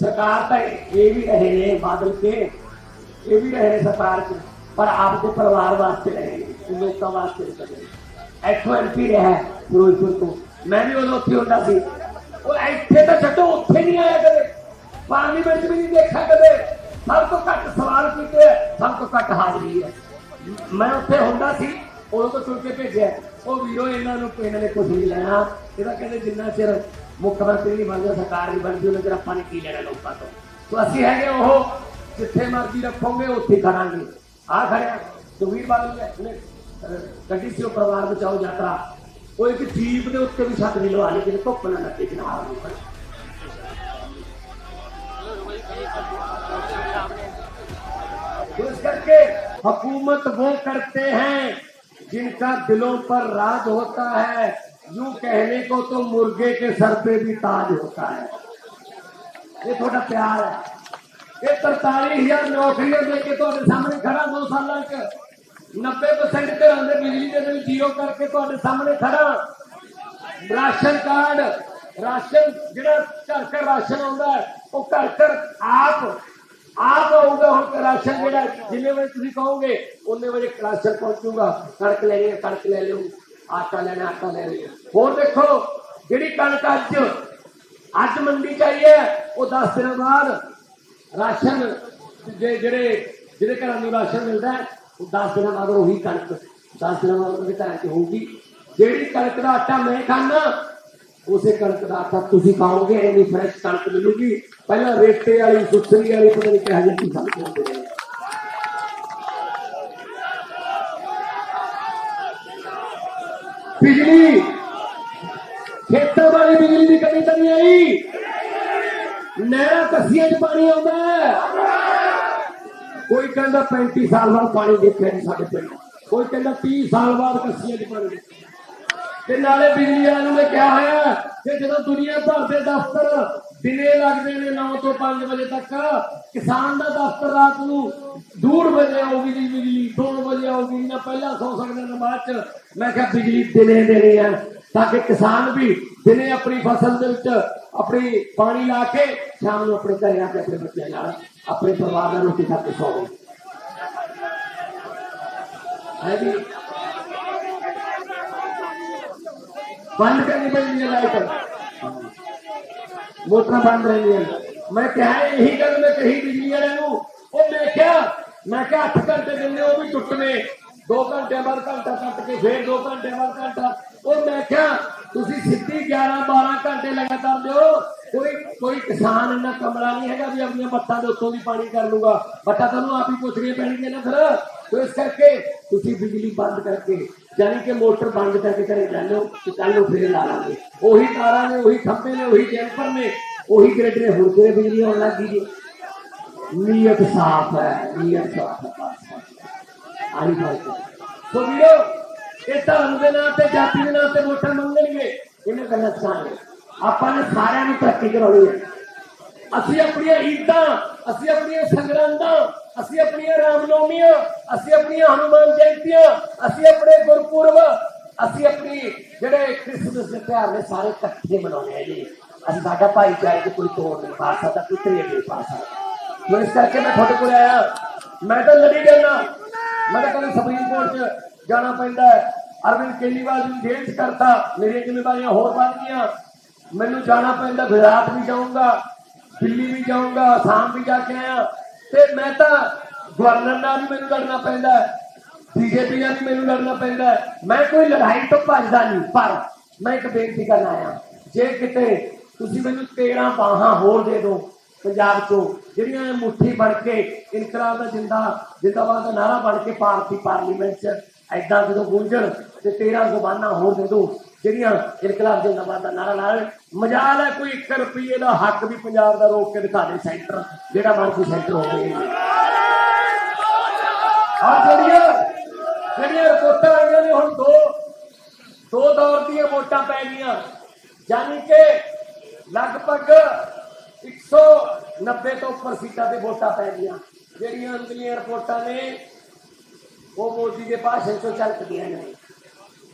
ਸਰਕਾਰ ਤਾਂ ਇਹ ਵੀ ਰਹੇ ਨੇ ਬਾਦਲ ਕੇ ਇਹ ਵੀ ਰਹੇ ਨੇ ਸਰਕਾਰ ਚ ਪਰ ਆਪਦੇ ਪਰਿਵਾਰ ਵਾਸਤੇ ਰਹੇ ਨੇ ਇਹ ਲੋਕਾਂ ਵਾਸਤੇ ਇੱਥੋਂ ਐਮਪੀ ਰਿਹਾ ਫਿਰੋਜ਼ਪੁਰ ਤੋਂ। ਮੈਂ ਵੀ ਉਦੋਂ ਉੱਥੇ ਹੁੰਦਾ ਸੀ। ਉਹ ਇੱਥੇ ਤਾਂ ਛੱਡੋ ਉੱਥੇ ਨਹੀਂ ਆਇਆ ਕਦੇ। ਪਾਰਲੀਮੈਂਟ ਵੀ ਨਹੀਂ ਦੇਖਿਆ ਕਦੇ। ਸਭ ਤੋਂ ਘੱਟ ਸਵਾਲ ਕੀਤੇ ਹੈ, ਸਭ ਤੋਂ ਘੱਟ ਹਾਜ਼ਰੀ ਹੈ ਮੈਂ ਉੱਥੇ ਹੁੰਦਾ ਸੀ ਉਦੋਂ ਤੋਂ ਚੁਣ ਕੇ ਭੇਜਿਆ। ਉਹ ਵੀਰੋ ਇਹਨਾਂ ਨੂੰ ਇਹਨਾਂ ਨੇ ਕੁਝ ਨਹੀਂ ਲੈਣਾ। ਇਹਦਾ ਕਹਿੰਦੇ ਜਿੰਨਾ ਚਿਰ ਮੁੱਖ ਮੰਤਰੀ ਨਹੀਂ ਬਣਦਾ ਸਰਕਾਰ ਨਹੀਂ ਬਣਦੀ ਉਹਨਾਂ ਚਿਰ ਆਪਾਂ ਨੇ ਕੀ ਲੈਣਾ ਲੋਕਾਂ ਤੋਂ ਸੋ ਅਸੀਂ ਹੈਗੇ ਉਹ ਜਿੱਥੇ ਮਰਜ਼ੀ ਰੱਖੋਗੇ ਉੱਥੇ ਹੀ ਖੜਾਂਗੇ ਆ ਖੜਿਆ ਸੁਖਬੀਰ ਬਾਦਲ ਨੇ ਉਹਨੇ, ਅਹ, ਗੱਡੀ ਸੀ ਉਹ ਪਰਿਵਾਰ ਬਚਾਓ ਯਾਤਰਾ ਉਹ ਇੱਕ ਜੀਪ ਦੇ ਉੱਤੇ ਵੀ ਛੱਤ ਨਹੀਂ ਲਵਾ ਲਈ ਕਿ ਧੁੱਪ ਨਾ ਲੱਗੇ ਜਨਾਬ ਨੂੰ तो इस करके हुकूमत वो करते हैं जिनका दिलों पर राज होता है यू कहने को तो मुर्गे के सर पे भी ताज होता है। ये थोड़ा प्यार है। ये तरताली हज़ार नौकरियाँ देके तो अपने सामने खड़ा दो साल तक नब्बे परसेंट घर के बिजली के बिल ज़ीरो करके तो अपने सामने खड़ा। राशन कार्ड, राशन जो घर घर राशन आता है, वो घर घर आप आप आऊगा हम राशन जो जिन्ने बजे तुम कहोगे उन्ने बजे राशन पहुंचूँगा कणक ले कणक ले लूँगा। ਆਟਾ ਲੈਣਾ ਆਟਾ ਲੈ ਲਿਆ। ਹੋਰ ਦੇਖੋ ਜਿਹੜੀ ਕਣਕ ਅੱਜ ਅੱਜ ਮੰਡੀ ਚ ਆਈ ਹੈ ਉਹ 10 ਦਿਨਾਂ ਬਾਅਦ ਰਾਸ਼ਨ ਜਿਹੜੇ ਜਿਹੜੇ ਘਰਾਂ ਨੂੰ ਰਾਸ਼ਨ ਮਿਲਦਾ ਹੈ, ਉਹ 10 ਦਿਨਾਂ ਬਾਅਦ ਉਹੀ ਕਣਕ 10 ਦਿਨਾਂ ਬਾਅਦ ਉਹਦੇ ਘਰਾਂ 'ਚ ਹੋਊਗੀ। ਜਿਹੜੀ ਕਣਕ ਦਾ ਆਟਾ ਮੈਂ ਖਾਣਾ ਉਸੇ ਕਣਕ ਦਾ ਆਟਾ ਤੁਸੀਂ ਖਾਓਗੇ ਇੰਨੀ ਫਰੈਸ਼ ਕਣਕ ਮਿਲੂਗੀ। ਪਹਿਲਾਂ ਰੇਟੇ ਵਾਲੀ ਸੁਸਰੀ ਵਾਲੀ ਪਤਾ ਨਹੀਂ ਕਿਹੋ ਜਿਹੀ ਚੀਜ਼ ਸਾਨੂੰ ਦਿੰਦੇ ਬਿਜਲੀ। ਖੇਤਾਂ ਵਾਲੀ ਬਿਜਲੀ ਦੀ ਕਮੀ ਤਾਂ ਨਹੀਂ ਆਈ। ਨਹਿਰਾਂ ਕੱਸੀਆਂ 'ਚ ਪਾਣੀ ਆਉਂਦਾ ਕੋਈ ਕਹਿੰਦਾ 35 ਸਾਲ ਬਾਅਦ ਪਾਣੀ ਦੇਖਿਆ ਨਹੀਂ ਸਾਡੇ ਪਿੰਡ। ਕੋਈ ਕਹਿੰਦਾ 30 ਸਾਲ ਬਾਅਦ ਕੱਸੀਆਂ 'ਚ ਪਾਣੀ ਤੇ ਨਾਲੇ ਬਿਜਲੀ ਵਾਲਿਆਂ ਨੂੰ ਮੈਂ ਕਿਹਾ ਹੋਇਆ ਕਿ ਜਦੋਂ ਦੁਨੀਆ ਭਰ ਦੇ ਦਫ਼ਤਰ ਦਿਨੇ ਲੱਗਦੇ ਨੇ 9 ਤੋਂ 5 ਵਜੇ ਤੱਕ। ਕਿਸਾਨ ਦਾ ਦਫ਼ਤਰ ਰਾਤ ਨੂੰ 2 ਵਜੇ ਆਉਗੀ ਜੀ, ਬਿਜਲੀ 2 ਵਜੇ ਆਉਗੀ ਨਾ ਪਹਿਲਾਂ ਸੌ ਸਕਦੇ ਨੇ ਬਾਅਦ ਚ। ਮੈਂ ਕਿਹਾ ਬਿਜਲੀ ਦਿਨੇ ਦੇਣੀ ਹੈ ਤਾਂ ਕਿ ਕਿਸਾਨ ਵੀ ਦਿਨੇ ਆਪਣੀ ਫਸਲ ਦੇ ਵਿੱਚ ਆਪਣੀ ਪਾਣੀ ਲਾ ਕੇ ਸ਼ਾਮ ਨੂੰ ਆਪਣੇ ਘਰੇ ਆ ਕੇ ਆਪਣੇ ਬੱਚਿਆਂ ਨਾਲ ਆਪਣੇ ਪਰਿਵਾਰ ਨਾਲ ਰੋਟੀ ਖਾ ਕੇ ਸੌਵੇ ਹੈ ਜੀ। ਬੰਦ ਕਰਨੀ ਪੈਂਦੀ ਹੈ ਲਾਈਟ ਮੋਟਰਾਂ ਬੰਦ ਰਹਿੰਦੀਆਂ ਮੈਂ ਕਿਹਾ, ਇਹੀ ਗੱਲ ਮੈਂ ਕਹੀ ਬਿਜਲੀ ਵਾਲਿਆਂ ਨੂੰ। ਉਹ ਮੈਂ ਕਿਹਾ ਮੈਂ ਕਿਹਾ 8 ਘੰਟੇ ਦਿੰਦੇ ਉਹ ਵੀ ਟੁੱਟਵੇਂ 2 ਘੰਟੇ ਬਾਅਦ ਘੰਟਾ ਕੱਟ ਕੇ ਫੇਰ 2 ਘੰਟੇ ਬਾਅਦ ਘੰਟਾ। ਉਹ ਮੈਂ ਕਿਹਾ, ਤੁਸੀਂ ਸਿੱਧੀ 11 12 ਘੰਟੇ ਲਗਾਤਾਰ ਦਿਓ। ਕੋਈ ਕੋਈ ਕਿਸਾਨ ਇੰਨਾ ਕਮਲਾ ਨਹੀਂ ਹੈਗਾ ਵੀ ਆਪਣੀਆਂ ਬੱਤਾਂ ਦੇ ਉੱਤੋਂ ਵੀ ਪਾਣੀ ਕਰ ਲੂਗਾ। ਬੱਟਾ ਤੁਹਾਨੂੰ ਆਪ ਹੀ ਪੁੱਛਣੀਆਂ ਪੈਣਗੀਆਂ ਨਾ ਫਿਰ। ਤੋ ਇਸ ਕਰਕੇ ਤੁਸੀਂ ਬਿਜਲੀ ਬੰਦ ਕਰਕੇ ਯਾਨੀ ਕਿ ਮੋਟਰ ਬੰਦ ਕਰਕੇ ਘਰੇ ਲੈ ਲਓ ਤੇ ਕੱਲ ਨੂੰ ਫੇਰ ਲਾ ਲਾਂਗੇ ਉਹੀ ਤਾਰਾਂ ਨੇ ਉਹੀ ਖੰਭੇ ਨੇ ਉਹੀ ਜੈਂਪਰ ਨੇ ਉਹੀ ਗ੍ਰਿਡ ਨੇ ਹੁਣ ਕਿਹੜੇ ਬਿਜਲੀ ਆਉਣ ਲੱਗੀ ਜੀ ਨੀਅਤ ਸਾਫ਼ ਹੈ ਨੀਅਤ ਸਾਫ਼ ਹੈ ਆਹੀ ਫ਼ਰਕ ਹੈ ਸੋ ਵੀਰੋ ਇਹ ਧਰਮ ਦੇ ਨਾਂ ਤੇ ਜਾਤੀ ਦੇ ਨਾਂ ਤੇ ਵੋਟਾਂ ਮੰਗਣਗੇ ਇਹਨੇ ਗਲਤ ਸਾਂਗੇ ਆਪਾਂ ਨੇ ਸਾਰਿਆਂ ਨੂੰ ਤਰੱਕੀ ਕਰਾਉਣੀ ਹੈ ਅਸੀਂ ਆਪਣੀਆਂ ਈਦਾਂ ਅਸੀਂ ਆਪਣੀਆਂ ਸੰਗਰਾਂਦਾਂ ਅਸੀਂ ਆਪਣੀਆਂ ਰਾਮਨੌਮੀਆਂ, ਅਸੀਂ ਆਪਣੀਆਂ ਹਨੂਮਾਨ ਜਯੰਤੀਆਂ ਅਸੀਂ ਆਪਣੇ ਗੁਰਪੁਰਬ, ਅਸੀਂ ਆਪਣੀ ਜਿਹੜੇ ਕ੍ਰਿਸਮਸ ਦੇ ਤਿਉਹਾਰ ਨੇ ਸਾਰੇ ਇਕੱਠੇ ਮਨਾਉਣੇ ਆ ਜੀ। ਅਸੀਂ ਸਾਡਾ ਭਾਈਚਾਰੇ ਦੀ ਕੋਈ ਤੋੜ ਨਹੀਂ ਪਾ ਸਕਦਾ ਕੋਈ ਤਰੇੜ ਨਹੀਂ ਪਾ ਸਕਦਾ। ਸੋ ਇਸ ਕਰਕੇ ਮੈਂ ਤੁਹਾਡੇ ਕੋਲ ਆਇਆ। ਮੈਂ ਤਾਂ ਲੜੀ ਜਾਣਾ ਮੈਂ ਤਾਂ ਕਦੇ ਸੁਪਰੀਮ ਕੋਰਟ 'ਚ ਜਾਣਾ ਪੈਂਦਾ ਅਰਵਿੰਦ ਕੇਜਰੀਵਾਲ ਨੂੰ ਜੇਲ੍ਹ ਕਰਤਾ, ਮੇਰੀਆਂ ਜ਼ਿੰਮੇਵਾਰੀਆਂ ਹੋਰ ਵੱਧ ਗਈਆਂ। ਮੈਨੂੰ ਜਾਣਾ ਪੈਂਦਾ, ਗੁਜਰਾਤ ਵੀ ਜਾਊਂਗਾ, ਦਿੱਲੀ ਵੀ ਜਾਊਂਗਾ, ਆਸਾਮ ਵੀ ਜਾ ਕੇ ਆਇਆ। ਤੇ ਮੈਂ ਤਾਂ ਗਵਰਨਰ ਨਾਲ ਵੀ ਮੈਨੂੰ ਲੜਨਾ ਪੈਂਦਾ ਬੀਜੇਪੀ ਨਾਲ ਵੀ ਮੈਨੂੰ ਲੜਨਾ ਪੈਂਦਾ ਮੈਂ ਕੋਈ ਲੜਾਈ ਤੋਂ ਭੱਜਦਾ ਨਹੀਂ, ਪਰ ਮੈਂ ਇੱਕ ਬੇਨਤੀ ਕਰਨ ਆਇਆ। ਜੇ ਕਿਤੇ ਤੁਸੀਂ ਮੈਨੂੰ 13 ਬਾਹਾਂ ਹੋਰ ਦੇ ਦਿਓ ਪੰਜਾਬ ਤੋਂ ਜਿਹੜੀਆਂ ਇਹ ਮੁੱਠੀ ਬਣ ਕੇ ਇਨਕਲਾਬ ਦਾ ਜਿੰਦਾ, ਜਿੰਦਾਬਾਦ ਦਾ ਨਾਰਾ ਬਣ ਕੇ ਭਾਰਤੀ ਪਾਰਲੀਮੈਂਟ 'ਚ ਐਦਾਂ ਜਦੋਂ ਗੂੰਜਣ ਤੇ 13 ਜ਼ਬਾਨਾਂ ਹੋਰ ਦੇ ਦਿਓ ਜਿਹੜੀਆਂ ਇਨਕਲਾਬ ਨਵਾਂ ਦਾ ਨਾਰਾ ਨਾਲ ਮਜਾਲ ਹੈ, ਕੋਈ 1 ਰੁਪਏ ਦਾ ਹੱਕ ਵੀ ਪੰਜਾਬ ਦਾ ਰੋਕ ਕੇ ਦਿਖਾ ਦੇ ਸੈਂਟਰ, ਜਿਹੜਾ ਮਰਜ਼ੀ ਸੈਂਟਰ ਹੋਵੇ। ਆ ਜਿਹੜੀਆਂ ਜਿਹੜੀਆਂ ਰਿਪੋਰਟਾਂ ਆਈਆਂ ਨੇ ਹੁਣ ਦੋ ਦੋ ਦੌਰ ਦੀਆਂ ਵੋਟਾਂ ਪੈ ਗਈਆਂ। ਯਾਨੀ ਕਿ ਲਗਭਗ 190 ਤੋਂ ਉੱਪਰ ਸੀਟਾਂ ਤੇ ਵੋਟਾਂ ਪੈ ਗਈਆਂ। ਜਿਹੜੀਆਂ ਅੰਦਰਲੀਆਂ ਰਿਪੋਰਟਾਂ ਨੇ, ਉਹ ਮੋਦੀ ਦੇ ਭਾਸ਼ਣ ਤੋਂ ਚੱਲ ਪਈਆਂ ਨੇ।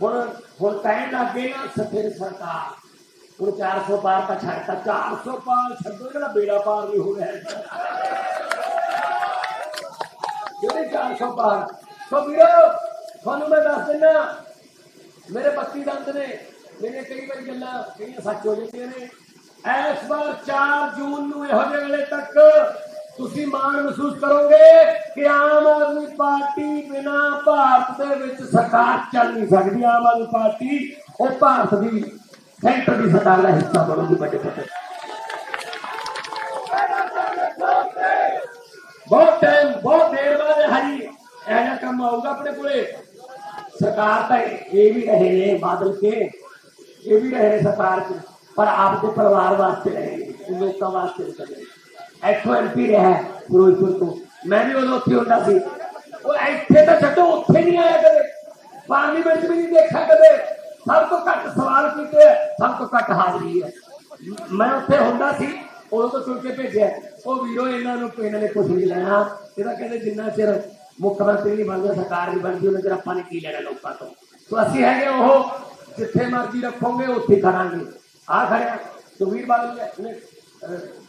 ਹੁਣ ਹੁਣ ਕਹਿਣ ਲੱਗੇ ਨਾ ਸਥਿਰ ਸਰਕਾਰ। ਹੁਣ 400 ਪਾਰ ਤਾਂ ਛੱਡਤਾ। 400 ਪਾਰ ਛੱਡੋ, ਜਿਹੜਾ ਬੇੜਾ ਪਾਰ ਨਹੀਂ ਹੋ ਰਿਹਾ। ਜਿਹੜੇ 400 ਪਾਰ। ਸੋ ਵੀਰੋ, ਤੁਹਾਨੂੰ ਮੈਂ ਦੱਸ ਦਿੰਦਾ ਮੇਰੇ 32 ਦੰਦ ਨੇ, ਮੇਰੇ ਕਈ ਵਾਰੀ ਗੱਲਾਂ, ਕਈਆਂ ਸੱਚ ਹੋ ਜਾਂਦੀਆਂ ਨੇ। ਇਸ ਵਾਰ 4 ਜੂਨ ਨੂੰ ਇਹੋ ਜਿਹੇ ਵੇਲੇ ਤੱਕ ਤੁਸੀਂ ਮਾਣ ਮਹਿਸੂਸ ਕਰੋਗੇ ਕਿ ਆਮ ਆਦਮੀ ਪਾਰਟੀ ਬਿਨਾ ਭਾਰਤ ਦੇ ਵਿੱਚ ਸਰਕਾਰ ਚੱਲ ਨਹੀਂ ਸਕਦੀ। ਆਮ ਆਦਮੀ ਪਾਰਟੀ ਉਹ ਭਾਰਤ ਦੀ ਸੈਂਟਰ ਦੀ ਸਰਕਾਰ ਦਾ ਹਿੱਸਾ ਬਣੂਗੀ ਵੱਡੇ ਪੱਧਰ ਬਹੁਤ ਟਾਈਮ ਬਹੁਤ ਦੇਰ ਬਾਅਦ ਹਰੀ, ਇਹ ਕੰਮ ਆਊਗਾ ਆਪਣੇ ਕੋਲੇ। ਸਰਕਾਰ ਤਾਂ ਇਹ ਵੀ ਰਹੇ ਨੇ ਬਾਦਲ ਕੇ, ਇਹ ਵੀ ਰਹੇ ਨੇ ਸਰਕਾਰ ਚ ਪਰ ਆਪਦੇ ਪਰਿਵਾਰ ਵਾਸਤੇ ਰਹੇ ਨੇ, ਲੋਕਾਂ ਵਾਸਤੇ ਨਹੀਂ ਇੱਥੋਂ ਐਮਪੀ ਰਿਹਾ ਫਿਰੋਜ਼ਪੁਰ ਤੋਂ। ਮੈਂ ਵੀ ਉਦੋਂ ਉੱਥੇ ਹੁੰਦਾ ਸੀ। ਉਹ ਇੱਥੇ ਤਾਂ ਛੱਡੋ, ਉੱਥੇ ਨਹੀਂ ਆਇਆ ਕਦੇ। ਪਾਰਲੀਮੈਂਟ ਵੀ ਨਹੀਂ ਦੇਖਿਆ ਕਦੇ। ਸਭ ਤੋਂ ਘੱਟ ਸਵਾਲ ਕੀਤੇ ਸਭ ਤੋਂ ਘੱਟ ਹਾਜ਼ਰੀ ਹੈ ਮੈਂ ਉੱਥੇ ਹੁੰਦਾ ਸੀ, ਉਦੋਂ ਤੋਂ ਚੁਣ ਕੇ ਭੇਜਿਆ। ਉਹ ਵੀਰੋ, ਇਹਨਾਂ ਨੂੰ ਇਹਨਾਂ ਨੇ ਕੁਝ ਨਹੀਂ ਲੈਣਾ। ਇਹਦਾ ਕਹਿੰਦੇ, ਜਿੰਨਾ ਚਿਰ ਮੁੱਖ ਮੰਤਰੀ ਨਹੀਂ ਬਣਦਾ, ਸਰਕਾਰ ਨਹੀਂ ਬਣਦੀ, ਉਹਨਾਂ ਚਿਰ ਆਪਾਂ ਨੇ ਕੀ ਲੈਣਾ ਲੋਕਾਂ ਤੋਂ? ਸੋ ਅਸੀਂ ਹੈਗੇ ਉਹ, ਜਿੱਥੇ ਮਰਜ਼ੀ ਰੱਖੋਗੇ, ਉੱਥੇ ਖੜਾਂਗੇ। ਆ ਖੜਿਆ। ਸੁਖਵੀਰ ਬਾਦਲ ਨੇ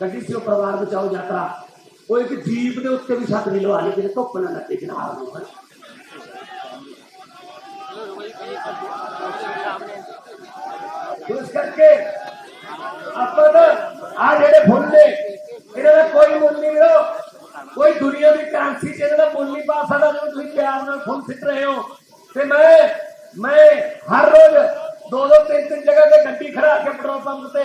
ਗੱਡੀ ਸੀ ਉਹ ਪਰਿਵਾਰ ਬਚਾਓ ਯਾਤਰਾ। ਉਹ ਇੱਕ ਜੀਪ ਦੇ ਉੱਤੇ ਵੀ ਛੱਤ ਨਹੀਂ ਲਵਾ ਲਈ ਜਿਹੜੇ ਧੁੱਪ ਨਾ ਲੱਗੇ ਜਨਾਬ ਨੂੰ। ਇਸ ਕਰਕੇ ਆਪਾਂ ਤਾਂ ਆ ਜਿਹੜੇ ਫੁੱਲ ਨੇ ਇਹਨਾਂ ਦਾ ਕੋਈ ਮੁੱਲ ਨਹੀਂ ਵੀਰੋ ਕੋਈ ਦੁਨੀਆ ਦੀ ਕਰੰਸੀ ਚ ਇਹਨਾਂ ਦਾ ਮੁੱਲ ਨਹੀਂ ਪਾ ਸਕਦਾ ਜਦੋਂ ਤੁਸੀਂ ਪਿਆਰ ਨਾਲ ਫੁੱਲ ਸਿੱਟ ਰਹੇ ਹੋ ਤੇ ਮੈਂ ਮੈਂ ਹਰ ਰੋਜ਼ ਦੋ ਦੋ ਤਿੰਨ ਤਿੰਨ ਜਗ੍ਹਾ ਤੇ ਗੱਡੀ ਖੜਾ ਕੇ ਪੈਟਰੋਲ ਪੰਪ ਤੇ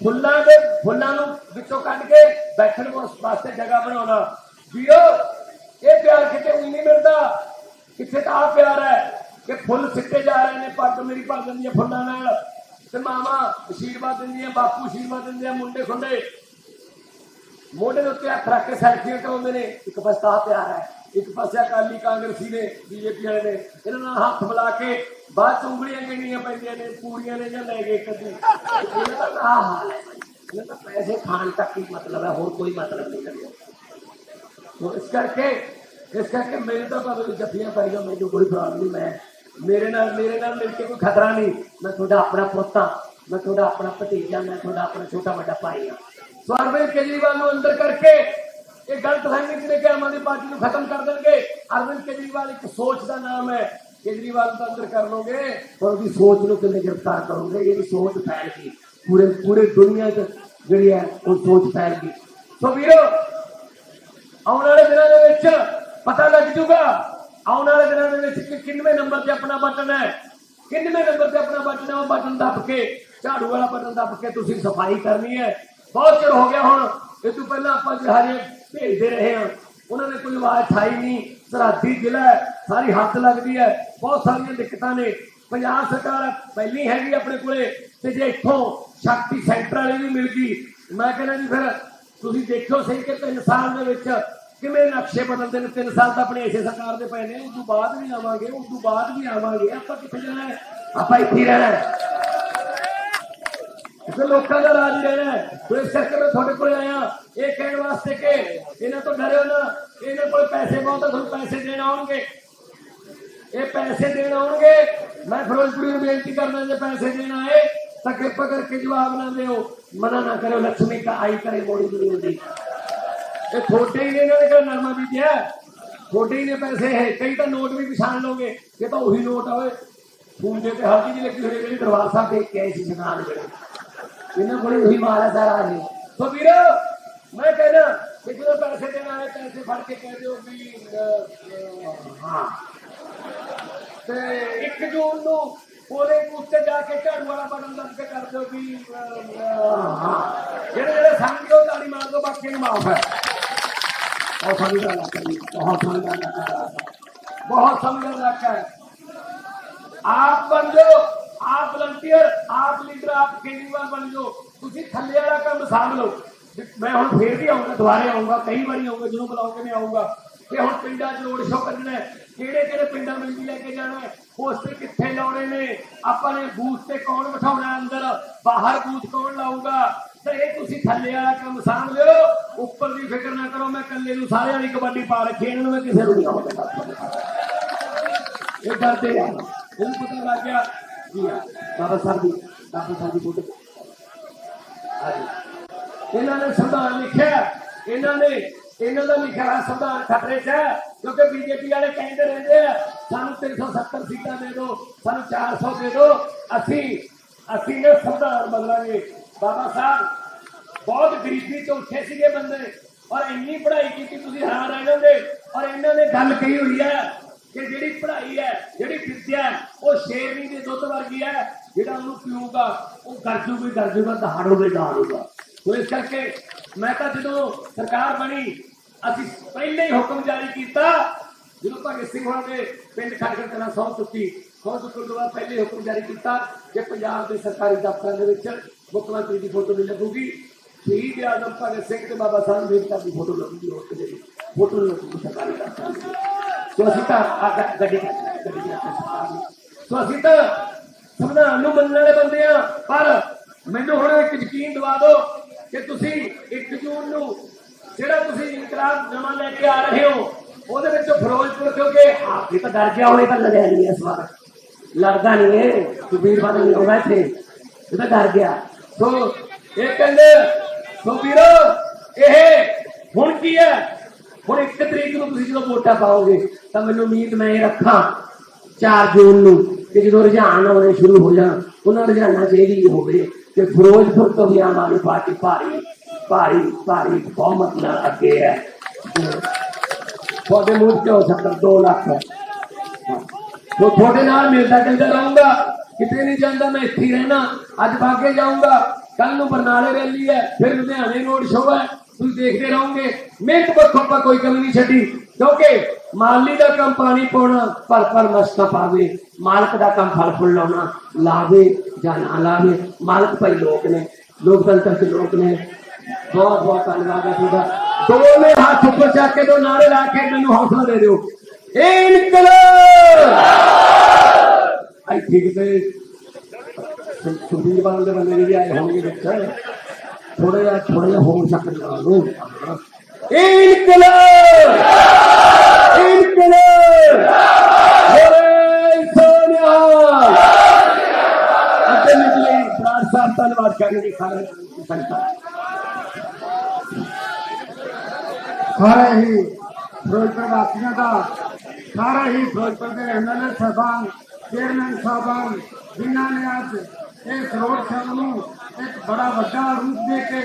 ਫੁੱਲਾਂ ਦੇ ਫੁੱਲਾਂ ਨੂੰ ਵਿੱਚੋਂ ਕੱਢ ਕੇ ਬੈਠਣ ਵਾਸਤੇ ਜਗ੍ਹਾ ਬਣਾਉਣਾ। ਵੀਰੋ, ਇਹ ਪਿਆਰ ਕਿਤੇ ਵੀ ਨਹੀਂ ਮਿਲਦਾ। ਕਿੱਥੇ ਤਾਂ ਆ ਪਿਆਰ ਹੈ ਕਿ ਫੁੱਲ ਸਿੱਟੇ ਜਾ ਰਹੇ ਨੇ, ਪੱਗ ਮੇਰੀ ਭਰ ਜਾਂਦੀ ਫੁੱਲਾਂ ਨਾਲ। ਤੇ ਮਾਮਾ ਅਸ਼ੀਰਵਾਦ ਦਿੰਦੀਆਂ, ਬਾਪੂ ਅਸ਼ੀਰਵਾਦ ਦਿੰਦੇ ਆ ਮੁੰਡੇ ਖੁੰਡੇ। ਮੋਢੇ ਦੇ ਉੱਤੇ ਹੱਥ ਰੱਖ ਕੇ ਸੈਲਫੀਆਂ ਕਰਾਉਂਦੇ ਨੇ। ਇੱਕ ਪਾਸੇ ਤਾਂ ਪਿਆਰ ਹੈ, ਇੱਕ ਪਾਸੇ ਅਕਾਲੀ ਕਾਂਗਰਸੀ ਨੇ, ਬੀਜੇਪੀ ਵਾਲੇ ਨੇ। ਇਹਨਾਂ ਨਾਲ ਹੱਥ ਮਿਲਾ ਕੇ ਬਾਅਦ ਚ ਉਂਗਲੀਆਂ ਗਿਣੀਆਂ ਪੈਂਦੀਆਂ ਨੇ ਪੂਰੀਆਂ ਨੇ ਜਾਂ ਲੈ ਗਏ ਕਦੀ। ਇਹਨਾਂ ਦਾ ਹਾਲ ਹੈ। ਇਹਨਾਂ ਦਾ ਪੈਸੇ ਖਾਣ ਤੱਕ ਹੀ ਮਤਲਬ ਹੈ ਹੋਰ ਕੋਈ ਮਤਲਬ ਨਹੀਂ ਕਰਿਆ ਤੋ ਇਸ ਕਰਕੇ ਇਸ ਕਰਕੇ ਮੇਰੇ ਤਾਂ ਭਾਵੇਂ ਜੱਫੀਆਂ ਪਾਈਆਂ ਮੈਨੂੰ ਕੋਈ ਪ੍ਰੋਬਲਮ ਨਹੀਂ ਮੈਂ ਮੇਰੇ ਨਾਲ ਮੇਰੇ ਨਾਲ ਮਿਲ ਕੇ ਕੋਈ ਖਤਰਾ ਨਹੀਂ ਮੈਂ ਤੁਹਾਡਾ ਆਪਣਾ ਪੁੱਤਾਂ ਮੈਂ ਤੁਹਾਡਾ ਆਪਣਾ ਭਤੀਜਾ ਮੈਂ ਤੁਹਾਡਾ ਆਪਣਾ ਛੋਟਾ ਵੱਡਾ ਭਾਈ ਹਾਂ ਸੋ ਅਰਵਿੰਦ ਕੇਜਰੀਵਾਲ ਨੂੰ ਅੰਦਰ ਕਰਕੇ ਇਹ ਗਲਤ ਫਹਿਮੀ ਜਿਹੜੇ ਕਿ ਆਮ ਆਦਮੀ ਪਾਰਟੀ ਨੂੰ ਖਤਮ ਕਰ ਦੇਣਗੇ ਅਰਵਿੰਦ ਕੇਜਰੀਵਾਲ ਇੱਕ ਸੋਚ ਦਾ ਨਾਮ ਹੈ ਕੇਜਰੀਵਾਲ ਨੂੰ ਤਾਂ ਅੰਦਰ ਕਰ ਲੋਗੇ ਪਰ ਉਹਦੀ ਸੋਚ ਨੂੰ ਕਿਵੇਂ ਗ੍ਰਿਫਤਾਰ ਕਰੋਗੇ ਇਹਦੀ ਜਿਹੜੀ ਹੈ ਉਹ ਸੋਚ ਪੈਣਗੀ। ਸੋ ਵੀਰੋ, ਆਉਣ ਵਾਲੇ ਦਿਨਾਂ ਦੇ ਵਿੱਚ ਪਤਾ ਲੱਗ ਜੂਗਾ, ਆਉਣ ਵਾਲੇ ਦਿਨਾਂ ਦੇ ਵਿੱਚ ਕਿ ਕਿੰਨਵੇਂ ਨੰਬਰ ਤੇ ਆਪਣਾ ਬਟਨ ਹੈ। ਕਿੰਨਵੇਂ ਨੰਬਰ ਤੇ ਆਪਣਾ ਬਟਨ ਹੈ, ਉਹ ਬਟਨ ਦੱਬ ਕੇ, ਝਾੜੂ ਵਾਲਾ ਬਟਨ ਦੱਬ ਕੇ ਤੁਸੀਂ ਸਫ਼ਾਈ ਕਰਨੀ ਹੈ। ਬਹੁਤ ਚਿਰ ਹੋ ਗਿਆ ਹੁਣ, ਇਹ ਤੋਂ ਪਹਿਲਾਂ ਆਪਾਂ ਜਹਾਰੇ ਭੇਜਦੇ ਰਹੇ ਹਾਂ। ਉਹਨਾਂ ਨੇ ਕੋਈ ਆਵਾਜ਼ ਠਾਈ ਨਹੀਂ। ਸਰਹੱਦੀ ਜ਼ਿਲ੍ਹਾ ਸਾਰੀ ਹੱਥ ਲੱਗਦੀ ਹੈ। ਬਹੁਤ ਸਾਰੀਆਂ ਦਿੱਕਤਾਂ ਨੇ। ਪੰਜਾਬ ਸਰਕਾਰ ਪਹਿਲੀ ਹੈਗੀ ਆਪਣੇ ਕੋਲੇ, ਤੇ ਜੇ ਇੱਥੋਂ ਸ਼ਕਤੀ ਸੈਂਟਰ ਵਾਲੀ ਵੀ ਮਿਲ ਗਈ। ਮੈਂ ਕਹਿੰਦਾ ਜੀ ਫਿਰ ਤੁਸੀਂ ਦੇਖਿਓ ਸਹੀ ਕਿ ਤਿੰਨ ਸਾਲ ਦੇ ਵਿੱਚ ਕਿਵੇਂ ਨਕਸ਼ੇ ਬਦਲਦੇ ਨੇ? ਤਿੰਨ ਸਾਲ ਤਾਂ ਆਪਣੇ ਇਸੇ ਸਰਕਾਰ ਦੇ ਪਏ ਨੇ। ਉਸ ਤੋਂ ਬਾਅਦ ਵੀ ਆਵਾਂਗੇ, ਉਸ ਤੋਂ ਬਾਅਦ ਵੀ ਆਵਾਂਗੇ। ਆਪਾਂ ਕਿੱਥੇ ਜਾਣਾ ਆਪਾਂ ਇੱਥੇ ਰਹਿਣਾ ਤੇ ਲੋਕਾਂ ਦਾ ਰਾਜ ਰਹਿਣਾ ਹੈ। ਇਸ ਕਰਕੇ ਮੈਂ ਤੁਹਾਡੇ ਕੋਲ ਆਇਆ। ਇਹ ਕਹਿਣ ਵਾਸਤੇ ਕਿ ਇਹਨਾਂ ਤੋਂ ਡਰਿਓ ਨਾ। ਇਹਨਾਂ ਕੋਲ ਪੈਸੇ ਬਹੁਤ ਤੁਹਾਨੂੰ ਪੈਸੇ ਦੇਣ ਆਉਣਗੇ। ਇਹ ਪੈਸੇ ਦੇਣ ਆਉਣਗੇ। ਮੈਂ ਫਿਰੋਜ਼ਪੁਰੀ ਨੂੰ ਬੇਨਤੀ ਕਰਦਾ ਜੇ ਪੈਸੇ ਦੇਣ ਆਏ ਤਾਂ ਕਿਰਪਾ ਕਰਕੇ ਜਵਾਬ ਨਾ ਦਿਓ। ਮਨਾ ਨਾ ਕਰਿਓ ਲక్ష్ਮੀ ਕਾ ਆਈ ਕਰੇ ਮੋੜੀ ਨਹੀਂ ਹੁੰਦੀ ਇਹ ਥੋੜੇ ਹੀ ਇਹਨਾਂ ਨੇ ਕਿਹੜਾ ਨਰਮਾ ਬੀਜਿਆ? ਥੋੜੇ ਹੀ ਨੇ ਪੈਸੇ ਹੈ ਕਈ ਤਾਂ ਨੋਟ ਵੀ ਪਛਾਣ ਲਓਗੇ। ਇਹ ਤਾਂ ਉਹੀ ਨੋਟ ਆ, ਓਏ। ਪੂੰਜੇ ਤੇ ਹਲਕੀ ਜਿਹੀ ਲੱਗੀ ਹੋਈ ਜਿਹੜੀ ਦਰਬਾਰ ਸਾਹਿਬ ਦੇਖ ਕੇ ਆਏ ਸੀ ਜਨਾਨ ਜਿਹੜੇ ਇਹਨਾਂ ਕੋਲੇ ਉਹੀ ਮਾਲ ਹੈ ਸਾਰਾ ਜੀ ਸੋ ਵੀਰੋ, ਮੈਂ ਕਹਿੰਦਾ ਕਿ ਜਦੋਂ ਪੈਸੇ ਦੇਣ ਆਏ, ਪੈਸੇ ਫੜ ਕੇ ਕਹਿ ਦਿਓ ਵੀ ਹਾਂ। ਤੇ 1 ਜੂਨ ਨੂੰ ਉਹਦੇ ਉੱਤੇ ਜਾ ਕੇ ਝਾੜੂ ਵਾਲਾ ਬਟਨ ਦੱਬ ਕੇ ਕਰ ਦਿਓ ਵੀ ਅਹ, ਜਿਹੜੇ ਜਿਹੜੇ ਸਮਝੋ ਤਾੜੀ ਮਾਰ ਦਿਓ ਬਾਕੀ ਨੂੰ ਮਾਫ ਹੈ। ਬਹੁਤ ਸਮਝਦਾ ਇਲਾਕਾ ਬਹੁਤ ਸਮਝਦਾ ਇਲਾਕਾ ਬਹੁਤ ਸਮਝਦਾ ਇਲਾਕਾ ਆਪ ਬਣ ਜਾਓ ਆਪ ਵਲੰਟੀਅਰ ਆਪ ਲੀਡਰ ਆਪ ਕੇਜਰੀਵਾਲ ਬਣ ਜਾਓ। ਤੁਸੀਂ ਥੱਲੇ ਵਾਲਾ ਕੰਮ ਸਾਂਭ ਲਓ। ਮੈਂ ਹੁਣ ਫੇਰ ਵੀ ਆਉਂਗਾ ਦੁਬਾਰੇ ਆਉਂਗਾ ਕਈ ਵਾਰੀ ਆਉਂਗਾ ਜਦੋਂ ਬੁਲਾਓਗੇ ਮੈਂ ਆਉਂਗਾ। ਤੇ ਹੁਣ ਪਿੰਡਾਂ 'ਚ ਰੋਡ ਸ਼ੋਅ ਕੱਢਣਾ ਕਿਹੜੇ ਕਿਹੜੇ ਪਿੰਡਾਂ ਵਿੱਚ ਲੈ ਕੇ ਜਾਣਾ ਪੋਸਟਰ ਕਿੱਥੇ ਲਾਉਣੇ ਨੇ, ਆਪਾਂ ਨੇ ਬੂਥ ਤੇ ਕੌਣ ਬਿਠਾਉਣਾ ਅੰਦਰ, ਬਾਹਰ ਬੂਥ ਕੌਣ ਲਾਊਗਾ? ਤੇ ਇਹ ਤੁਸੀਂ ਥੱਲੇ ਵਾਲਾ ਕੰਮ ਸਾਂਭ ਲਿਓ, ਉੱਪਰ ਦੀ ਫਿਕਰ ਨਾ ਕਰੋ, ਮੈਂ ਇਕੱਲੇ ਨੂੰ ਸਾਰੇ ਵਾਲੀ ਕਬੱਡੀ ਪਾ ਰੱਖੀ ਇਹਨਾਂ ਨੂੰ ਮੈਂ ਕਿਸੇ ਨੂੰ ਨਹੀਂ ਆਉਂਦਾ। ਇਹ ਡਰਦੇ ਆ। ਇਹਨੂੰ ਪਤਾ ਲੱਗ ਗਿਆ, ਜੀ ਆ ਬਾਬਾ ਸਾਹਿਬ ਜੀ ਬਾਬਾ ਸਾਹਿਬ ਦੀ ਫੋਟੋ। ਹਾਂਜੀ। ਇਹਨਾਂ ਨੇ ਸੰਵਿਧਾਨ ਲਿਖਿਆ, ਇਹਨਾਂ ਨੇ ਇਹਨਾਂ ਦਾ ਲਿਖਿਆ ਹੋਇਆ ਸੰਵਿਧਾਨ ਖਤਰੇ 'ਚ ਹੈ ਕਿਉਂਕਿ ਬੀਜੇਪੀ ਵਾਲੇ ਕਹਿੰਦੇ ਰਹਿੰਦੇ ਆ, ਸਾਨੂੰ 370 ਸੀਟਾਂ ਦੇ ਦਿਓ, ਸਾਨੂੰ 400 ਦੇ ਦਿਓ, ਅਸੀਂ ਅਸੀਂ ਨੇ ਸੰਵਿਧਾਨ ਬਦਲਾਂਗੇ। ਬਾਬਾ ਸਾਹਿਬ, ਬਹੁਤ ਗਰੀਬੀ ਤੋਂ ਉੱਠੇ ਸੀਗੇ ਬੰਦੇ, ਔਰ ਇੰਨੀ ਪੜ੍ਹਾਈ ਕੀਤੀ ਤੁਸੀਂ ਹੈਰਾਨ ਰਹਿ ਜਾਂਦੇ, ਔਰ ਇਹਨਾਂ ਨੇ ਗੱਲ ਕਹੀ ਹੋਈ ਹੈ ਕਿ ਜਿਹੜੀ ਪੜ੍ਹਾਈ ਹੈ, ਜਿਹੜੀ ਵਿਦਿਆ ਉਹ ਸ਼ੇਰਨੀ ਦੇ ਦੁੱਧ ਵਰਗੀ ਹੈ, ਜਿਹੜਾ ਉਹਨੂੰ ਪੀਊਗਾ, ਉਹ ਗਰਜੂਗਾ ਹੀ ਗਰਜੂਗਾ ਦਹਾੜੂਗਾ ਹੀ ਦਹਾੜੂਗਾ ਸੋ ਇਸ ਕਰਕੇ ਮੈਂ ਤਾਂ ਜਦੋਂ ਸਰਕਾਰ ਬਣੀ ਅਸੀਂ ਪਹਿਲੇ ਹੀ ਹੁਕਮ ਜਾਰੀ ਕੀਤਾ, ਜਦੋਂ ਭਗਤ ਸਿੰਘ ਹੋਣਾ ਦੇ ਪਿੰਡ ਖੜਕੜ ਕਲਾਂ ਸੌ ਚੁੱਕੀ ਸੌ ਚੁੱਕਣ ਤੋਂ ਬਾਅਦ ਪਹਿਲੇ ਹੁਕਮ ਜਾਰੀ ਕੀਤਾ ਕਿ ਪੰਜਾਬ ਦੇ ਸਰਕਾਰੀ ਦਫ਼ਤਰਾਂ ਦੇ ਵਿੱਚ ਮੁੱਖ ਮੰਤਰੀ ਦੀ ਫੋਟੋ ਨਹੀਂ ਲੱਗੂਗੀ, ਸ਼ਹੀਦ ਆਜ਼ਮ ਭਗਤ ਸਿੰਘ ਤੇ ਬਾਬਾ ਸਾਹਿਬ ਅੰਬੇਦਕਰ ਦੀ ਫੋਟੋ ਲੱਗੂਗੀ ਉਸ ਤੇ ਫੋਟੋ ਨਹੀਂ ਲੱਗੂਗੀ ਸਰਕਾਰੀ ਦਫ਼ਤਰਾਂ ਦੇ। ਸੋ ਅਸੀਂ ਤਾਂ ਆ ਗੱਡੀ ਸੋ ਅਸੀਂ ਤਾਂ ਸੰਵਿਧਾਨ ਨੂੰ ਮੰਨਣ ਵਾਲੇ ਬੰਦੇ ਆ ਪਰ ਮੈਨੂੰ ਹੁਣ ਇੱਕ ਯਕੀਨ ਦਿਵਾ ਦਿਓ ਕਿ ਤੁਸੀਂ 1 ਜੂਨ ਨੂੰ ਜਿਹੜਾ ਤੁਸੀਂ ਇਨਕਲਾਬ ਨਵਾਂ ਲੈ ਕੇ ਆ ਰਹੇ ਹੋ, ਉਹਦੇ ਵਿੱਚ ਫਿਰੋਜ਼ਪੁਰ ਕਿਉਂਕਿ ਆਪ ਤਾਂ ਡਰ ਗਿਆ ਹੋਣੇ ਤਾਂ ਲੜਿਆ ਨਹੀਂ ਇਸ ਵਾਰ। ਲੜਦਾ ਨਹੀਂ ਇਹ ਸੁਬੀਰ ਬਾਦਲ ਨਹੀਂ ਹੋਗਾ ਇੱਥੇ। ਇਹ ਤਾਂ ਡਰ ਗਿਆ। ਸੋ ਇਹ ਕਹਿੰਦੇ ਸੋ ਇਹ ਹੁਣ ਕੀ ਹੈ? ਹੁਣ 1 ਤਰੀਕ ਨੂੰ ਤੁਸੀਂ ਜਦੋਂ ਵੋਟਾਂ ਪਾਓਗੇ, ਤਾਂ ਮੈਨੂੰ ਉਮੀਦ ਮੈਂ ਇਹ ਰੱਖਾਂ 4 ਜੂਨ ਨੂੰ ਕਿ ਜਦੋਂ ਰੁਝਾਨ ਆਉਣੇ ਸ਼ੁਰੂ ਹੋ ਜਾਣ, ਉਹਨਾਂ ਰੁਝਾਨਾਂ 'ਚ ਇਹ ਵੀ ਹੋਵੇ ਕਿ ਫਿਰੋਜ਼ਪੁਰ ਤੋਂ ਵੀ ਆਮ ਆਦਮੀ ਪਾਰਟੀ ਭਾਰੀ ਭਾਰੀ ਭਾਰੀ ਬਹੁਮਤ ਨਾਲ ਅੱਗੇ ਹੈ। ਤੁਹਾਡੇ ਮੂੰਹ 'ਚ ਹੋ ਸਕਦਾ 2 ਲੱਖ ਉਹ ਤੁਹਾਡੇ ਨਾਲ ਮਿਲਦਾ ਜੁਲਦਾ ਰਹੂੰਗਾ। ਕਿਤੇ ਨਹੀਂ ਜਾਂਦਾ, ਮੈਂ ਇੱਥੇ ਹੀ ਰਹਿਣਾ। ਅੱਜ ਬਾਗੇ ਜਾਊਂਗਾ। ਕੱਲ ਨੂੰ ਬਰਨਾਲੇ ਰੈਲੀ ਹੈ। ਫਿਰ ਲੁਧਿਆਣੇ ਰੋਡ ਸ਼ੋਅ ਹੈ। ਤੁਸੀਂ ਦੇਖਦੇ ਰਹੋਗੇ। ਮਿਹਨਤ ਪੱਖੋਂ ਆਪਾਂ ਕੋਈ ਕਮੀ ਨਹੀਂ ਛੱਡੀ। ਕਿਉਂਕਿ ਮਾਲੀ ਦਾ ਕੰਮ ਪਾਣੀ ਪਾਉਣਾ, ਪਰ ਪਰ ਮਸਤਾ ਪਾਵੇ। ਮਾਲਕ ਦਾ ਕੰਮ ਫਲ ਫੁੱਲ ਲਾਉਣਾ। ਲਾਵੇ ਜਾਂ ਨਾ ਲਾਵੇ। ਮਾਲਕ ਭਾਈ ਲੋਕ ਨੇ। ਲੋਕਤੰਤਰ ਦੇ ਲੋਕ ਨੇ। ਬਹੁਤ ਬਹੁਤ ਧੰਨਵਾਦ ਹੈ ਤੁਹਾਡਾ ਦੋਵੇਂ ਹੱਥ ਉੱਪਰ ਚੱਕ ਕੇ ਦੋ ਨਾਰੇ ਲਾ ਕੇ ਮੈਨੂੰ ਹੌਸਲਾ ਦੇ ਦਿਓ ਇਨਕਲਾਬ ਇੱਥੇ ਕਿਤੇ ਸੁਖਬੀਰ ਬਾਦਲ ਦੇ ਬੰਦੇ ਵੀ ਆਏ ਹੋਣਗੇ ਵਿੱਚ ਥੋੜਾ ਜਿਹਾ ਥੋੜਾ ਜਿਹਾ ਹੋਰ ਚੱਕ ਲਾ ਲਓ ਇਨਕਲਾਬ ਇਨਕਲਾਬ ਜੈ ਸੋਨਿਆ ਅੱਗੇ ਨਿਕਲੇ ਬਰਾੜ ਸਾਹਿਬ ਧੰਨਵਾਦ ਕਰਨਗੇ ਸਾਰੇ ਸੰਗਤਾਂ ਸਾਰਾ ਹੀ ਫਿਰੋਜ਼ਪੁਰ ਵਾਸੀਆਂ ਦਾ ਸਾਰਾ ਹੀ ਫਿਰੋਜ਼ਪੁਰ ਦੇ ਐਮਐਲਏ ਸਾਹਿਬਾਨ, ਚੇਅਰਮੈਨ ਸਾਹਿਬਾਨ, ਜਿਨ੍ਹਾਂ ਨੇ ਅੱਜ ਇਸ ਰੋਡ ਸ਼ੋਅ ਨੂੰ ਇੱਕ ਬੜਾ ਵੱਡਾ ਰੂਪ ਦੇ ਕੇ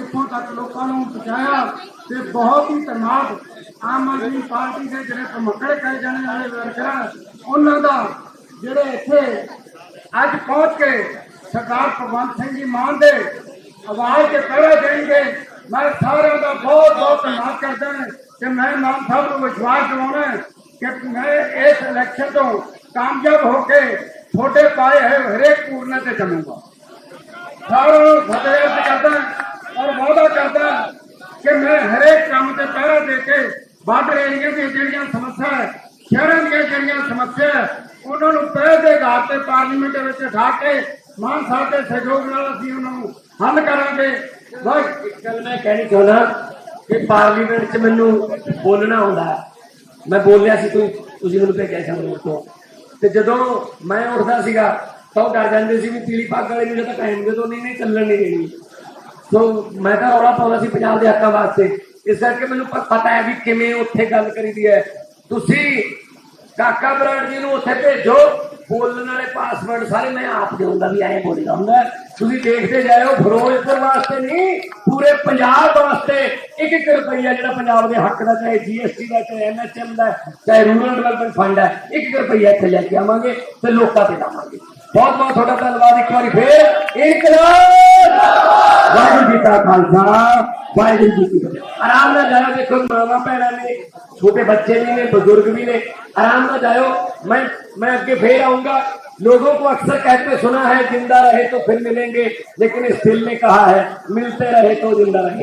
ਇੱਥੋਂ ਤੱਕ ਲੋਕਾਂ ਨੂੰ ਪਹੁੰਚਾਇਆ ਤੇ ਬਹੁਤ ਹੀ ਧੰਨਵਾਦ। ਆਮ ਆਦਮੀ ਪਾਰਟੀ ਦੇ ਜਿਹੜੇ ਪ੍ਰਮੁੱਖੜੇ ਕਹੇ ਜਾਣੇ ਵਾਲੇ ਵਰਕਰਾਂ ਉਹਨਾਂ ਦਾ ਜਿਹੜੇ ਇੱਥੇ ਅੱਜ ਪਹੁੰਚ ਕੇ ਸਰਦਾਰ ਭਗਵੰਤ ਸਿੰਘ ਜੀ ਮਾਨ ਦੇ ਆਵਾਜ਼ ਤੇ ਪਹਿਰਾ ਦੇਣਗੇ ਮੈਂ ਸਾਰਿਆਂ ਦਾ ਬਹੁਤ ਬਹੁਤ ਧੰਨਵਾਦ ਕਰਦਾ ਹਾਂ ਕਿ ਮੈਂ ਮਾਨ ਸਾਹਿਬ ਨੂੰ ਵਿਸ਼ਵਾਸ ਦਿਵਾਉਣਾ ਕਿ ਮੈਂ ਇਸ ਇਲੈਕਸ਼ਨ ਤੋਂ ਕਾਮਯਾਬ ਹੋ ਕੇ ਤੁਹਾਡੇ ਪਾਏ ਹੋਏ ਹਰੇਕ ਪੂਰਨੇ ਤੇ ਚੱਲੂਗਾ ਸਾਰਿਆਂ ਨੂੰ ਫਤਿਹ ਕਰਦਾ ਔਰ ਵਾਅਦਾ ਕਰਦਾ ਕਿ ਮੈਂ ਹਰੇਕ ਕੰਮ ਤੇ ਪਹਿਰਾ ਦੇ ਕੇ ਬਾਰਡਰ ਏਰੀਆ ਦੀਆਂ ਜਿਹੜੀਆਂ ਸਮੱਸਿਆ ਹੈ ਸ਼ਹਿਰਾਂ ਦੀਆਂ ਜਿਹੜੀਆਂ ਸਮੱਸਿਆ ਹੈ, ਉਹਨਾਂ ਨੂੰ ਪਹਿਲ ਦੇ ਆਧਾਰ ਤੇ ਪਾਰਲੀਮੈਂਟ ਦੇ ਵਿੱਚ ਉਠਾ ਕੇ ਮਾਨ ਸਾਹਿਬ ਦੇ ਸਹਿਯੋਗ ਨਾਲ ਅਸੀਂ ਉਹਨਾਂ ਨੂੰ ਹੱਲ ਕਰਾਂਗੇ। ਬਸ ਇੱਕ ਗੱਲ ਮੈਂ ਕਹਿਣੀ ਚਾਹੁੰਦਾ ਕਿ ਪਾਰਲੀਮੈਂਟ 'ਚ ਮੈਨੂੰ ਬੋਲਣਾ ਆਉਂਦਾ ਮੈਂ ਬੋਲਿਆ ਸੀ ਤੁਸੀਂ ਤੁਸੀਂ ਮੈਨੂੰ ਭੇਜਿਆ ਸੀ ਤੋਂ। ਤੇ ਜਦੋਂ ਮੈਂ ਉੱਠਦਾ ਸੀਗਾ, ਤਾਂ ਡਰ ਜਾਂਦੇ ਸੀ ਵੀ ਪੀਲੀ ਪੱਗ ਵਾਲੇ ਨੂੰ ਜਦੋਂ ਟਾਈਮ ਦੇ ਤੋਂ ਨਹੀਂ ਨਹੀਂ ਚੱਲਣ ਨਹੀਂ ਦੇਣੀ। ਸੋ ਮੈਂ ਤਾਂ ਰੌਲਾ ਪਾਉਂਦਾ ਸੀ ਪੰਜਾਬ ਦੇ ਹੱਕਾਂ ਵਾਸਤੇ। ਇਸ ਕਰਕੇ ਮੈਨੂੰ ਪਤਾ ਹੈ ਵੀ ਕਿਵੇਂ ਉੱਥੇ ਗੱਲ ਕਰੀਦੀ ਹੈ। ਤੁਸੀਂ ਕਾਕਾ ਬਰਾੜ ਜੀ ਨੂੰ ਉੱਥੇ ਭੇਜੋ। ਬੋਲਣ ਵਾਲੇ ਪਾਸਵਰਡ ਸਾਰੇ ਮੈਂ ਆਪ ਦੇਉਂਦਾ ਵੀ ਐਂ ਬੋਲੀਦਾ ਹੁੰਦਾ। ਤੁਸੀਂ ਦੇਖਦੇ ਜਾਇਓ, ਫਿਰੋਜ਼ਪੁਰ ਵਾਸਤੇ ਨਹੀਂ, ਪੂਰੇ ਪੰਜਾਬ ਵਾਸਤੇ ਇੱਕ ਇੱਕ ਰੁਪਈਆ ਜਿਹੜਾ ਪੰਜਾਬ ਦੇ ਹੱਕ ਦਾ, ਚਾਹੇ ਜੀਐਸਟੀ ਦਾ, ਚਾਹੇ ਐਮਐਸਐਮ ਦਾ, ਚਾਹੇ ਰੂਰਲ ਡਿਵੈਲਪਮੈਂਟ ਫੰਡ ਹੈ, ਇੱਕ ਇੱਕ ਰੁਪਈਆ ਇੱਥੇ ਲੈ ਕੇ ਆਵਾਂਗੇ ਤੇ ਲੋਕਾਂ ਤੇ ਲਾਵਾਂਗੇ। ਬਹੁਤ ਬਹੁਤ ਤੁਹਾਡਾ ਧੰਨਵਾਦ ਇੱਕ ਵਾਰੀ ਫੇਰ ਇਨਕਲਾਬ ਵਾਹਿਗੁਰੂ ਜੀ ਕਾ ਖਾਲਸਾ ਵਾਹਿਗੁਰੂ ਜੀ ਕੀ ਫਤਿਹ ਆਰਾਮ ਨਾਲ ਜਾਇਓ ਦੇਖੋ ਮਾਵਾ ਭੈਣਾਂ ਨੇ ਛੋਟੇ ਬੱਚੇ ਵੀ ਨੇ ਬਜ਼ੁਰਗ भी ने आराम ਨਾਲ जाओ मैं मैं आगे फिर आऊंगा लोगों को अक्सर कहते सुना है जिंदा रहे तो फिर मिलेंगे लेकिन इस दिल ने कहा है मिलते रहे तो जिंदा रहे